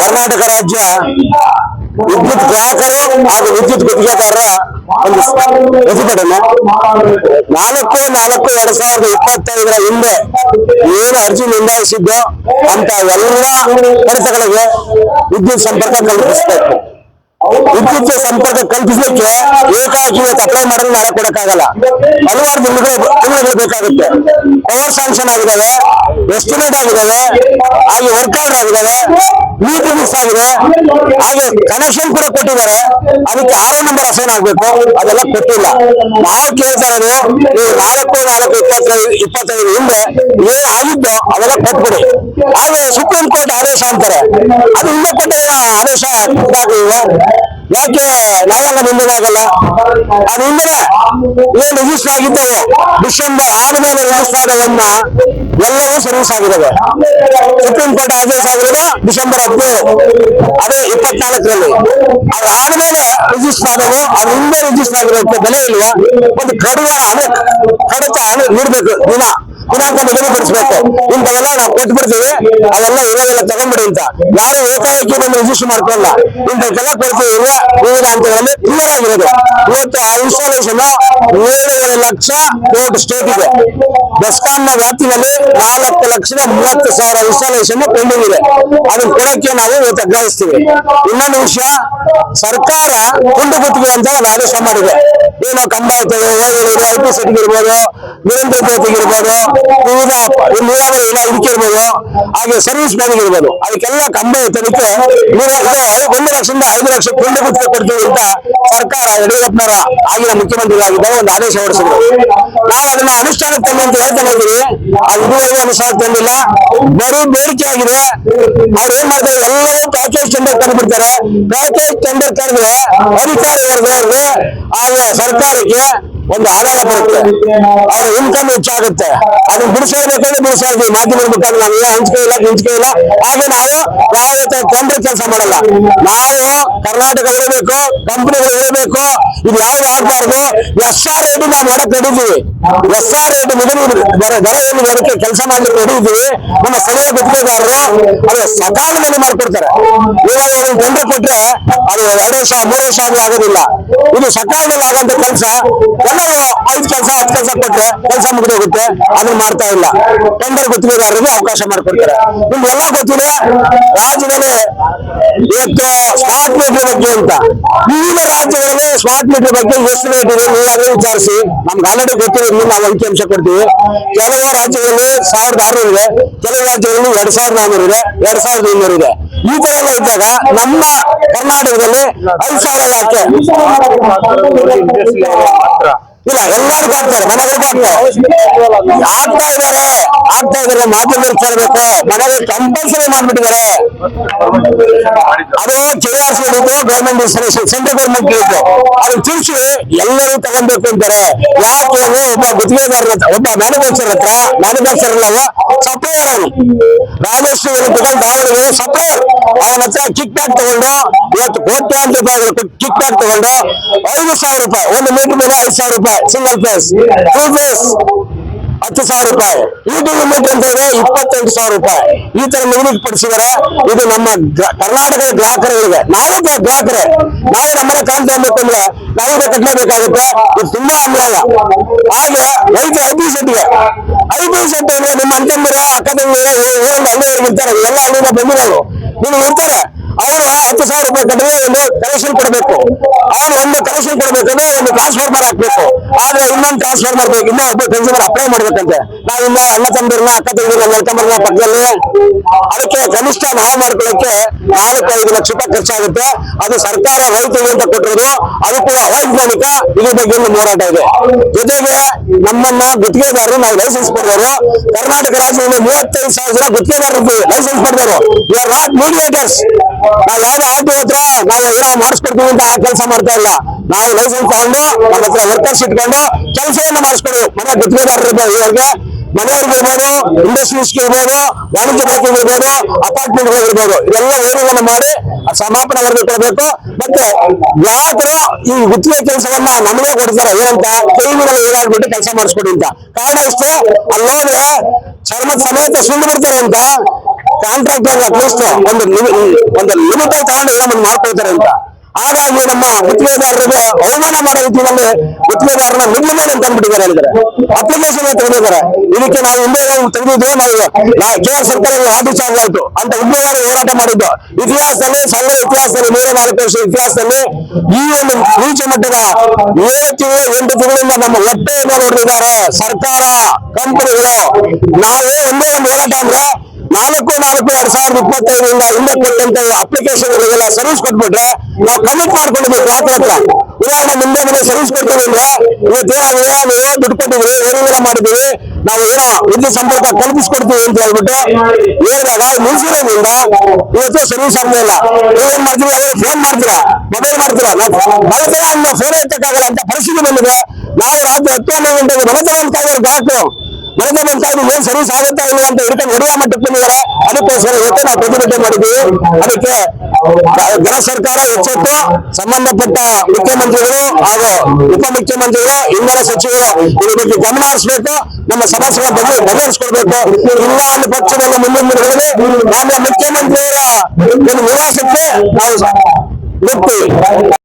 ಕರ್ನಾಟಕ ರಾಜ್ಯ. ವಿದ್ಯುತ್ ಗ್ರಾಹಕರು ಹಾಗೂ ವಿದ್ಯುತ್ ಗುತ್ತಿಗೆದಾರರ ಒಂದು ಪ್ರತಿಭಟನೆ. ನಾಲ್ಕು ನಾಲ್ಕು ಎರಡ್ ಸಾವಿರದ ಇಪ್ಪತ್ತೈದರ ಹಿಂದೆ ಏನು ಅರ್ಜಿ ನೋಂದಾಯಿಸಿದ್ದೋ ಅಂತ ಎಲ್ಲ ಕಡತಗಳಿಗೆ ವಿದ್ಯುತ್ ಸಂಪರ್ಕ ಕಲ್ಪಿಸಬೇಕು. ವಿದ್ಯುತ್ ಸಂಪರ್ಕ ಕಲ್ಪಿಸಲಿಕ್ಕೆ ಏಕಾಏಕಿ ಅಪ್ಲೈ ಮಾಡಿದ್ರೆ ನಾಳೆ ಕೊಡಕ್ಕಾಗಲ್ಲ. ಹಲವಾರು ತಿಂಗಳು ತಿಂಗಳು ಬೇಕಾಗುತ್ತೆ. ಪವರ್ ಸ್ಯಾಂಕ್ಷನ್ ಆಗಿದ್ದಾವೆ ಎಸ್ಟಿಮೇಟ್ ಆಗಿದ್ದಾವೆ ಹಾಗೆ ವರ್ಕ್ ಆರ್ಡರ್ ಆಗಿದ್ದಾವೆ ಮೀಟರ್ ಮಿಸ್ ಆಗಿದೆ. ಹಾಗೆ ಕನೆಕ್ಷನ್ ಕೂಡ ಕೊಟ್ಟಿದ್ದಾರೆ. ಅದಕ್ಕೆ ಆರು ನಂಬರ್ ಅಸೈನ್ ಆಗ್ಬೇಕು. ಅದೆಲ್ಲ ಕೊಟ್ಟಿಲ್ಲ. ನಾವು ಕೇಳ್ತಾ ಇರೋದು ನೀವು ನಾಲ್ಕು ನಾಲ್ಕು ಇಪ್ಪತ್ತೈದು ಇಪ್ಪತ್ತೈದು ಹಿಂದೆ ಏನು ಆಗಿದ್ದೋ ಅವೆಲ್ಲ ಕೊಟ್ಬಿಡಿ ಆದ್ರೆ ಸುಪ್ರೀಂ ಕೋರ್ಟ್ ಆದೇಶ ಅಂತಾರೆ ಅದು ಹಿಂದೆ ಕೊಟ್ಟ ಆದೇಶ ಇದಾಗಲಿಲ್ಲ ಯಾಕೆ ನಾವೆಲ್ಲ ಮುಂದಿನಾಗಲ್ಲ ಅದು ಹಿಂದೆ ಏನ್ ರಿಜಿಸ್ಟರ್ ಆಗಿದ್ದವು ಡಿಸೆಂಬರ್ ಆದ್ಮೇಲೆ ರಿಜಿಸ್ಟರ್ ಆದವನ್ನ ಎಲ್ಲವೂ ಸರ್ವಿಸ್ ಆಗಿದ್ದಾವೆ ಸುಪ್ರೀಂ ಕೋರ್ಟ್ ಆದೇಶ ಆಗಿರೋದು ಡಿಸೆಂಬರ್ ಹದಿನೇಳು ಅದೇ ಇಪ್ಪತ್ನಾಲ್ಕರಲ್ಲಿ ಅದು ಆದ್ಮೇಲೆ ರಿಜಿಸ್ಟರ್ ಆದವು ಅದು ಹಿಂದೆ ರಿಜಿಸ್ಟರ್ ಆಗಿರೋದಕ್ಕೆ ಬೆಲೆ ಇಲ್ವಾ ಒಂದು ಕಡಿವಾಣ ಅಂದ್ರೆ ಕಡತ ಅಂದ್ರೆ ನೀಡ್ಬೇಕು ದಿನ ದಿನಾಂಕ ನಿಗದಿಪಡಿಸಬೇಕು ಇಂಥವೆಲ್ಲ ನಾವು ಕೊಟ್ಬಿಡ್ತೀವಿ. ಅವೆಲ್ಲ ಇರೋದೆಲ್ಲ ತಗೊಂಡ್ಬಿಡಿ ಅಂತ. ಯಾರು ಏಕಾಏಕಿ ನಮ್ಮ ರಿಜಿಸ್ಟರ್ ಮಾಡ್ಕೊಳ್ಳಲ್ಲ. ಇಂಥಕ್ಕೆಲ್ಲ ಕೊಡ್ತೀವಿ ಇಲ್ಲ ವಿವಿಧ ಹಂತಗಳಲ್ಲಿ ಕ್ಲಿಯರ್ ಆಗಿರೋದು ಇವತ್ತು ಆ ಇನ್ಸ್ಟಾಲೇಷನ್ ಏಳುವರೆ ಲಕ್ಷ ಕೋಟಿ ಸ್ಟೇಟ್ ಇದೆ. ಬೆಸ್ಕಾಂನ ವ್ಯಾಪ್ತಿನಲ್ಲಿ ನಾಲ್ಕು ಲಕ್ಷದ ಮೂವತ್ತು ಸಾವಿರ ಇನ್ಸ್ಟಾಲೇಷನ್ ಪೆಂಡಿಂಗ್ ಇದೆ. ಅದನ್ನ ಕೊಡಕ್ಕೆ ನಾವು ಇವತ್ತು ಆಗ್ರಹಿಸ್ತೀವಿ ಇನ್ನೊಂದು ವಿಷಯ, ಸರ್ಕಾರ ಕುಂಡು ಗುತ್ತಿಗೆ ಅಂತ ಒಂದು ಆದೇಶ ಮಾಡಿದೆ ಏನೋ ಕಂಬಾಯಿತ ಓದಿರೋದು ಐ ಪಿ ಸೆಟ್ಗೆ ಇರ್ಬೋದು, ನಿರಂತರ ಇರ್ಬೋದು, ವಿವಿಧ ನೀರಾವರಿ ಇದಕ್ಕೆ ಇರ್ಬೋದು, ಹಾಗೆ ಸರ್ವಿಸ್ ಮ್ಯಾನ್ ಇರ್ಬೋದು. ಅದಕ್ಕೆಲ್ಲ ಕಂಬ ಎತ್ತಲಿಕ್ಕೆ ಒಂದು ಲಕ್ಷದಿಂದ ಐದು ಲಕ್ಷ ಕುಂಡು ಗುತ್ತಿಗೆ ಕೊಡ್ತೀವಿ ಅಂತ ಸರ್ಕಾರ ಯಡಿಯೂರಪ್ಪನವರ ಆಗಿರೋ ಮುಖ್ಯಮಂತ್ರಿಗಳಾಗಿದ್ದಾಗ ಒಂದು ಆದೇಶ ಹೊರಡಿಸಿದ್ರು. ನಾವು ಅದನ್ನ ಅನುಷ್ಠಾನಕ್ಕೆ ತಂದು ಅಂತ ಹೇಳ್ತಾ ಇದ್ದೀವಿ ಅದು ಇದುವರೆಗೂ ಅನುಷ್ಠಾನಕ್ಕೆ ತಂದಿಲ್ಲ. ಬರೀ ಬೇಡಿಕೆ ಆಗಿದೆ. ಅವ್ರು ಏನ್ ಮಾಡ್ತಾರೆ? ಎಲ್ಲವೂ ಪ್ಯಾಕೇಜ್ ಟೆಂಡರ್ ತಂದ್ಬಿಡ್ತಾರೆ ಪ್ಯಾಕೇಜ್ ಟೆಂಡರ್ ಕರೆದ್ರೆ ಆಗ ಹಾಗೆ ಸರ್ಕಾರಕ್ಕೆ ಒಂದು ಆದಾಯ ಬರುತ್ತೆ. ಅವ್ರ ಇನ್ಕಮ್ ಹೆಚ್ಚಾಗುತ್ತೆ. ಅದನ್ನ ಬಿಡಿಸಲೇಬೇಕಂದ್ರೆ ಬಿಡಿಸ್ತಾ ಇದ್ದೀವಿ ಮಾಧ್ಯಮದ ನಾವು ಏನು ಹಂಚಿಕೆ ಇಲ್ಲ ಗಿಂಚಿಕೆ ಇಲ್ಲ. ಹಾಗೆ ನಾವು ಯಾವುದೇ ಟೆಂಡರ್ ಕೆಲಸ ಮಾಡಲ್ಲ. ನಾವು ಕರ್ನಾಟಕ ಇರಬೇಕು, ಕಂಪನಿಗಳು ಇರಬೇಕು, ಇದು ಯಾವ್ದು ಆಗ್ಬಾರ್ದು? ಎಸ್ ಆರ್ ರೇಟ್ ನಾವು ಮಾಡಕ್ ನಡೀತೀವಿ ಎಸ್ ಆರ್ ರೇಟ್ ನಿಗದಿ ದರ ಏನು ಬರುತ್ತೆ ಕೆಲಸ ಮಾಡ್ಲಿಕ್ಕೆ ನಡೀತೀವಿ ನಮ್ಮ ಸ್ಥಳೀಯ ಗುತ್ತಿಗೆದಾರರು ಅದು ಸಕಾಲದಲ್ಲಿ ಮಾಡ್ಕೊಡ್ತಾರೆ. ಒಂದು ಟೆಂಡರ್ ಕೊಟ್ರೆ ಅದು ಎರಡು ವರ್ಷ, ಮೂರು ಆದ್ರೂ ಆಗೋದಿಲ್ಲ. ಇದು ಸಕಾಲದಲ್ಲಿ ಆಗುವಂತ ಕೆಲಸ, ಎಲ್ಲರೂ ಐದು ಕೆಲಸ, ಹತ್ತು ಕೆಲಸ ಕೊಟ್ರೆ ಕೆಲಸ ಮುಗಿದು ಹೋಗುತ್ತೆ ಅದನ್ನ ಮಾಡ್ತಾ ಇಲ್ಲ. ಟೆಂಡರ್ ಗುತ್ತಿಗೆದಾರರಿಗೆ ಅವಕಾಶ ಮಾಡಿಕೊಡ್ತಾರೆ. ನಿಮ್ಗೆಲ್ಲ ಗೊತ್ತಿದೆ, ರಾಜ್ಯದಲ್ಲಿ ಇವತ್ತು ಸ್ಮಾರ್ಟ್ ಮೀಟರ್ ಬಗ್ಗೆ ಅಂತ. ವಿವಿಧ ರಾಜ್ಯಗಳಲ್ಲಿ ಸ್ಮಾರ್ಟ್ ಮೀಟರ್ ಬಗ್ಗೆ ಎಷ್ಟು ರೇಟ್ ಇದೆ ನೀವಾಗಲೇ ವಿಚಾರಿಸಿ. ನಮ್ಗೆ ಆಲ್ರೆಡಿ ಗೊತ್ತಿದೆ ನಾವು ನಾವು ಅಂಕಿಅಂಶ ಕೊಡ್ತೀವಿ. ಕೆಲವು ರಾಜ್ಯಗಳಲ್ಲಿ ಸಾವಿರದ ಆರುನೂರು ಇದೆ, ಕೆಲವು ರಾಜ್ಯಗಳಲ್ಲಿ ಎರಡ್ ಸಾವಿರದ ನಾನ್ನೂರು ಇದೆ, ಎರಡ್ ಸಾವಿರದ ಇನ್ನೂರು ಇದೆ. ಈ ತರ ಇದ್ದಾಗ ನಮ್ಮ ಕರ್ನಾಟಕದಲ್ಲಿ ಐದು ಸಾವಿರ ಯಾಕೆ? ಇಲ್ಲ ಎಲ್ಲರಿಗೂ ಆಗ್ತಾರೆ ಮನೆಗಳಿಗೂ ಆಗ್ತಾ ಇದ್ದಾರೆ ಆಗ್ತಾ ಇದ್ದಾರೆ, ಮಾಧ್ಯಮದಲ್ಲಿ ಕೇಳಬೇಕು ಮನೆಗೆ ಕಂಪಲ್ಸರಿ ಮಾಡ್ಬಿಟ್ಟಿದ್ದಾರೆ. ಅದು ಕೆ ಆರ್ ಸಿ ಇತ್ತು ಗೌರ್ಮೆಂಟ್ ಸೆಂಟ್ರಲ್ ಗೌರ್ಮೆಂಟ್ ಇತ್ತು ಅದು ತಿಳಿಸಿ ಎಲ್ಲರೂ ತಗೊಳ್ಬೇಕು ಅಂತಾರೆ. ಯಾಕೆ ಒಬ್ಬ ಗುತ್ತಿಗೆದಾರರ ಹತ್ರ, ಒಬ್ಬ ಮ್ಯಾನುಫ್ಯಾಕ್ಚರ್ ಹತ್ರ ಮ್ಯಾನುಫ್ಯಾಕ್ಚರ್ ಅಲ್ಲ ಸಪ್ಲೈಯರ್ ಅವನು ರಾಜೇಶ್ವರಿ ತಗೊಂಡು ದಾವಣಗೆರೆ ಸಪ್ಲೈಯರ್ ಅವನ ಹತ್ರ ಕಿಕ್ ಬ್ಯಾಕ್ ತಗೊಂಡು ಇವತ್ತು ಕೋಟ್ಯಾಂತರ ರೂಪಾಯಿಗಳು ಕಿಕ್ ಬ್ಯಾಕ್ ತಗೊಂಡು ಐದು ಸಾವಿರ ರೂಪಾಯಿ ಒಂದು ಮೀಟರ್ ಮೇಲೆ ಐದು ಸಾವಿರ ರೂಪಾಯಿ ಸಿಂಗಲ್ ಫೇಸ್ ಟೂ ಫೇಸ್ ಹತ್ತು ಸಾವಿರ ರೂಪಾಯಿ. ಈ ಲಿಮಿಟ್ ಅಂತ ಇದೆ ಇಪ್ಪತ್ತೆಂಟು ಸಾವಿರ ರೂಪಾಯಿ. ಈ ತರ ನಿಗದಿಪಡಿಸಿದರೆ ಇದು ನಮ್ಮ ಗ್ರ- ಕರ್ನಾಟಕದ ಗ್ರಾಹಕರಿಗೆ ನಾವು ಗ್ರಾ- ಗ್ರಾಹಕರೇ. ನಾವು ನಮ್ಮನ್ನ ಕಾಂತ ಅಂದ್ರೆ ನಾವು ಕಟ್ಟಲೇಬೇಕಾಗುತ್ತೆ ಇದು ತುಂಬಾ ಅನ್ಯಾಯ ಹಾಗೆ ರೈತ ಐ ಪಿ ಸೆಟ್ಗೆ ಐ ಪಿ ಸೆಟ್ ಅಂದ್ರೆ ನಿಮ್ಮ ಅಂತಂದ್ರೆ ಅಕ್ಕ ತಂಗಿರು ಒಂದು ಹಳ್ಳಿಯವ್ರಿಗೆ ಇರ್ತಾರೆ. ಎಲ್ಲ ಹಳ್ಳಿಯಿಂದ ಬಂದಿರೋರು. ನೀವು ಇರ್ತಾರೆ ಅವರು ಹತ್ತು ಸಾವಿರ ರೂಪಾಯಿ ಕಟ್ಟಿದ್ರೆ ಒಂದು ಕಲೆಕ್ಷನ್ ಕೊಡಬೇಕು. ಅವನು ಒಂದು ಕಲೆಕ್ಷನ್ ಕೊಡಬೇಕಂದ್ರೆ ಒಂದು ಟ್ರಾನ್ಸ್ಫಾರ್ಮರ್ ಹಾಕ್ಬೇಕು. ಆದ್ರೆ ಇನ್ನೊಂದು ಟ್ರಾನ್ಸ್ಫಾರ್ಮರ್ ಬೇಕು. ಇನ್ನೂ ಒಬ್ಬ ಕನ್ಸ್ಯೂಮರ್ ಅಪ್ಲೈ ಮಾಡ್ಬೇಕಂತೆ. ಇನ್ನು ಅಣ್ಣ ತಂದಿರನ್ನ ಅಕ್ಕ ತಂದಿರನ್ನ ನೆಲ್ಕೊಂಬರ್ನ ಪಕ್ಕದಲ್ಲಿ ಅದಕ್ಕೆ ಕನಿಷ್ಠ ನಾವು ಮಾಡ್ಕೊಳ್ಳಕ್ಕೆ ಐದು ಲಕ್ಷ ರೂಪಾಯಿ ಖರ್ಚಾಗುತ್ತೆ. ಅದು ಸರ್ಕಾರ ರೈತರಿಗೆ ಅಂತ ಕೊಟ್ಟಿರೋದು ಅದು ಕೂಡ ಅವೈಜ್ಞಾನಿಕ ಇದ್ರ ಬಗ್ಗೆ ಒಂದು ಹೋರಾಟ ಇದೆ. ಜೊತೆಗೆ ನಮ್ಮನ್ನ ಗುತ್ತಿಗೆದಾರರು, ನಾವು ಲೈಸೆನ್ಸ್ ಪಡೆದವರು ಕರ್ನಾಟಕ ರಾಜ್ಯದಲ್ಲಿ ಮೂವತ್ತೈದು ಸಾವಿರ ಜನ ಗುತ್ತಿಗೆದಾರರು ಲೈಸೆನ್ಸ್ ಪಡೆದವರು ಯು ಆರ್ ನಾಟ್ ಮೀಡಿಯೇಟರ್ಸ್ ನಾವು ಆಯ್ತು ಹತ್ರ ನಾವು ಏನೋ ಮಾಡಿಸ್ಕೊಡ್ತೀವಿ ಅಂತ ಆ ಕೆಲಸ ಮಾಡ್ತಾ ಇಲ್ಲ. ನಾವು ಲೈಸೆನ್ಸ್ ತಗೊಂಡು ನಮ್ಮ ಹತ್ರ ವರ್ಕರ್ಸ್ ಇಟ್ಕೊಂಡು ಕೆಲಸವನ್ನು ಮಾಡಿಸ್ಕೊಳ್ಳೋದು ಮನೆ ಗುತ್ತಿಗೆದಾರರು ಇವ್ರಿಗೆ ಮನೆಯವ್ರಿಗೆ ಇರ್ಬೋದು ಇಂಡಸ್ಟ್ರೀಸ್ಗೆ ಇರ್ಬೋದು, ವಾಣಿಜ್ಯ ಬ್ಯಾಂಕಿಂಗ್ ಇರ್ಬೋದು ಅಪಾರ್ಟ್ಮೆಂಟ್ ಇರ್ಬೋದು. ಇದೆಲ್ಲ ಏನೆಲ್ಲ ಮಾಡಿ ಸಮಾಪನ ವರದಿ ಕೊಡಬೇಕು. ಮತ್ತೆ ಗ್ರಾಹಕರು ಈ ಗುತ್ತಿಗೆ ಕೆಲಸವನ್ನ ನಮಗೆ ಕೊಡ್ತಾರೆ, ಏನಂತ ಕೈ ಮೇಲೆ ಏನಾಗ್ಬಿಟ್ಟು ಕೆಲಸ ಮಾಡಿಸ್ಕೊಡಿ ಅಂತ. ಕಾರಣ ಇಷ್ಟೇ ಅಲ್ಲೋದ್ರೆ ಚರ್ಮ ಸಮೇತ ಸುಳ್ಳು ಬಿಡ್ತಾರೆ ಅಂತ ಕಾಂಟ್ರಾಕ್ಟರ್ ಅಟ್ಲೀಸ್ಟ್ ಒಂದು ಒಂದು ಲಿಮಿಟ್ ತಗೊಂಡು ಏನೋ ಒಂದು ಮಾಡ್ಕೊಳ್ತಾರೆ ಅಂತ. ಹಾಗಾಗಿ ನಮ್ಮ ಗುತ್ತಿಗೆದಾರರಿಗೆ ಅವಮಾನ ಮಾಡೋ ರೀತಿಯಲ್ಲಿ ಗುತ್ತಿಗೆದಾರನ ನಿಲ್ಲಮೇಲೆ ಅಂತ ಅಂದ್ಬಿಟ್ಟಿದ್ದಾರೆ ಹೇಳಿದ್ದಾರೆ. ಅಪ್ಲಿಕೇಶನ್ ತೆಗೆದಿದ್ದಾರೆ. ಇದಕ್ಕೆ ನಾವು ಹಿಂದೆ ತೆಗೆದಿದ್ವಿ ನಾವು ಕೇಂದ್ರ ಸರ್ಕಾರದಲ್ಲಿ ಆದೇಶ ಆಗಲಾಯ್ತು ಅಂತ ಉಗ್ರವಾದ ಹೋರಾಟ ಮಾಡಿದ್ದು. ಇತಿಹಾಸದಲ್ಲಿ ಸಂಘದ ಇತಿಹಾಸದಲ್ಲಿ ನೂರ ವರ್ಷ ಇತಿಹಾಸದಲ್ಲಿ ಈ ಒಂದು ನೀಚ ಮಟ್ಟದ ಏಳು ತಿಂಗಳು, ಎಂಟು ತಿಂಗಳಿಂದ ನಮ್ಮ ಹೊಟ್ಟೆಯನ್ನು ನೋಡಿದ್ದಾರೆ ಸರ್ಕಾರ ಕಂಪನಿಗಳು ನಾವೇ ಒಂದೇ ಒಂದು ಹೋರಾಟ ಅಂದ್ರೆ ನಾಲ್ಕು ನಾಲ್ಕು, ಎರಡ್ ಸಾವಿರದ ಇಪ್ಪತ್ತೈದರಿಂದ ಹಿಂದೆ ಕೊಟ್ಟಂತ ಅಪ್ಲಿಕೇಶನ್ ಗಳಿಗೆಲ್ಲ ಸರ್ವಿಸ್ ಕೊಟ್ಬಿಟ್ರೆ ನಾವು ಕಮಿಟ್ ಮಾಡ್ಕೊಂಡಿದ್ದೀವಿ ಬ್ಲಾಕ್ ಹತ್ರ ಉದಾಹರಣೆ ಮುಂದೆ ಮುಂದೆ ಸರ್ವಿಸ್ ಕೊಡ್ತೀವಿ ಅಂದ್ರೆ ಇವತ್ತೇನಾಗಿದೆ ನೀವು ದುಡ್ಡು ಕೊಟ್ಟಿದ್ರಿ ಏನೇನ ಮಾಡಿದೀವಿ ನಾವು ಏನೋ ವಿದ್ಯುತ್ ಸಂಪರ್ಕ ಕಲ್ಪಿಸ್ಕೊಡ್ತೀವಿ ಅಂತ ಹೇಳ್ಬಿಟ್ಟು ಹೇಳಿದಾಗ ಮುನ್ಸಿಪಲ್ನಿಂದ ಇವತ್ತು ಸರ್ವಿಸ್ ಆಗ್ತಾ ಇಲ್ಲ. ನೀವೇನ್ ಮಾಡ್ತೀವಿ ಅವ್ರಿಗೆ ಫೋನ್ ಮಾಡ್ತೀರಾ? ಮೊಬೈಲ್ ಮಾಡ್ತೀರಾ? ನಾವು ಮಲತರ ಫೋನ್ ಎತ್ತಕ್ಕಾಗಲ್ಲ ಅಂತ ಪರಿಸ್ಥಿತಿ ಬಂದಿದೆ. ನಾವು ರಾತ್ರಿ ಹತ್ತು ಹನ್ನೊಂದು ಗಂಟೆಗೆ ಮನೆ ತಗೊಂಡ್ ಕಾಯ್ತಾರೆ ಬರ್ತಾ ಬಂತಾ ಏನ್ ಸರ್ವಿಸ್ ಆಗುತ್ತಾ ಇಲ್ಲ ಅಂತ ಹಿಡ್ಕೊಂಡು ಹೊಡೆಯುವ ಮಟ್ಟಕ್ಕೆ ಬಂದಿದ್ದಾರೆ ಅದಕ್ಕೋಸ್ಕರ ಇವತ್ತೇ ನಾವು ಪ್ರತಿಭಟನೆ ಮಾಡಿದ್ದೀವಿ ಅದಕ್ಕೆ ಜನ ಸರ್ಕಾರ ಎಚ್ಚೆತ್ತು ಸಂಬಂಧಪಟ್ಟ ಮುಖ್ಯಮಂತ್ರಿಗಳು ಹಾಗೂ ಉಪಮುಖ್ಯಮಂತ್ರಿಗಳು, ಇಂಧನ ಸಚಿವರು ಇದ್ರ ಬಗ್ಗೆ ಗಮನ ಹರಿಸಬೇಕು. ನಮ್ಮ ಸಮಸ್ಯೆಗಳ ಬಗ್ಗೆ ಬಗೆಹರಿಸ್ಕೊಡ್ಬೇಕು ಇಲ್ಲ ಒಂದು ಪಕ್ಷದಲ್ಲಿ ಮುಂದಿನ ದಿನಗಳಲ್ಲಿ ನಮ್ಮ ಮುಖ್ಯಮಂತ್ರಿಯವರ ಒಂದು ನಿವಾಸಕ್ಕೆ ನಾವು ಹೋಗ್ತೀವಿ